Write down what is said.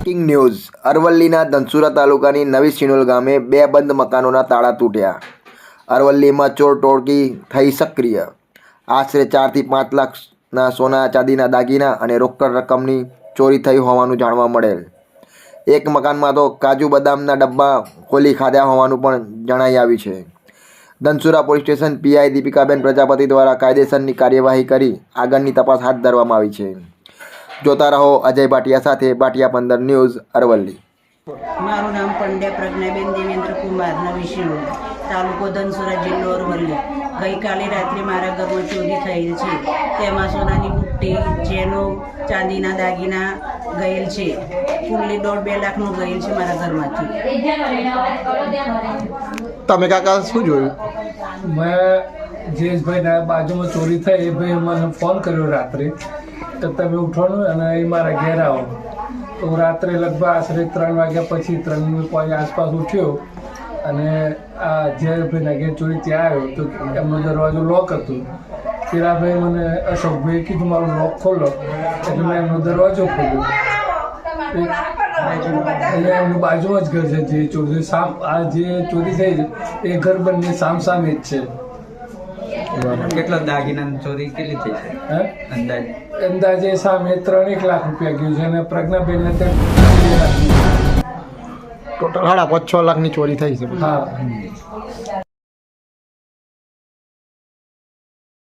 King news અરવલ્લીના ધનસુરા તાલુકાની નવી સિનોલ ગામે બે બંધ મકાનોના તાળા તૂટ્યા. અરવલ્લીમાં ચોર ટોળકી થઈ સક્રિય. આશરે ચારથી પાંચ લાખના સોના, ચાંદીના દાગીના અને રોકડ રકમની ચોરી થઈ હોવાનું જાણવા મળેલ. એક મકાનમાં તો કાજુ બદામના ડબ્બા ખોલી ખાધા હોવાનું પણ જણાઈ આવ્યું છે. Dhansura police station PI Dipikaben Prajapati દ્વારા કાયદેસરની કાર્યવાહી કરી આગળની તપાસ હાથ ધરવામાં આવી છે. જોતા રહો. અજય ભાટિયા સાથે ભાટિયા પંદર ન્યૂઝ અરવલ્લી. મારું નામ પંડ્યા પ્રજ્ઞાબેન દેવેન્દ્ર કુમાર તાલુકો ધનસુરા જિલ્લો અરવલ્લી. ગઈકાલે રાત્રે મારા ઘરમાં ચોરી થયેલ છે. તેમાં સોનાની બુટ્ટી ચેનો ચાંદીના દાગીના ગયેલ છે. ફૂલ્લી દોઢ બે લાખનું ગયેલ છે મારા ઘરમાંથી. તમે કાકા શું જોયું? મેં જયેશભાઈના બાજુમાં ચોરી થઈ એ ભાઈ મને ફોન કર્યો રાત્રે. તો તમે ઉઠવાનું અને એ મારા ઘેર આવો. તો હું રાત્રે લગભગ આશરે ત્રણ વાગ્યા પછી ત્રણ પાંચ આસપાસ ઉઠ્યો અને આ જયેશભાઈના ઘેર ચોરી ત્યાં આવ્યો. તો એમનો દરવાજો લોક હતો. પીરાભાઈ મને અશોકભાઈ કીધું, મારું લોક ખોલો. એટલે મેં એમનો દરવાજો ખોલ્યો. એટલે એમનું બાજુમાં જ ઘર છે, જે ચોરી સામ આ જે ચોરી થઈ છે, એ ઘર બંને સામ સામે જ છે. કેટલો દાગીના ચોરી કેટલી થઈ છે? હે? અંદાજ? અંદાજે સામે ત્રણ એક લાખ રૂપિયા ગયું છે અને પ્રજ્ઞાબેનને ત્યાં ટોટલ સાડા પાંચ છ લાખની ચોરી થઈ છે. હા.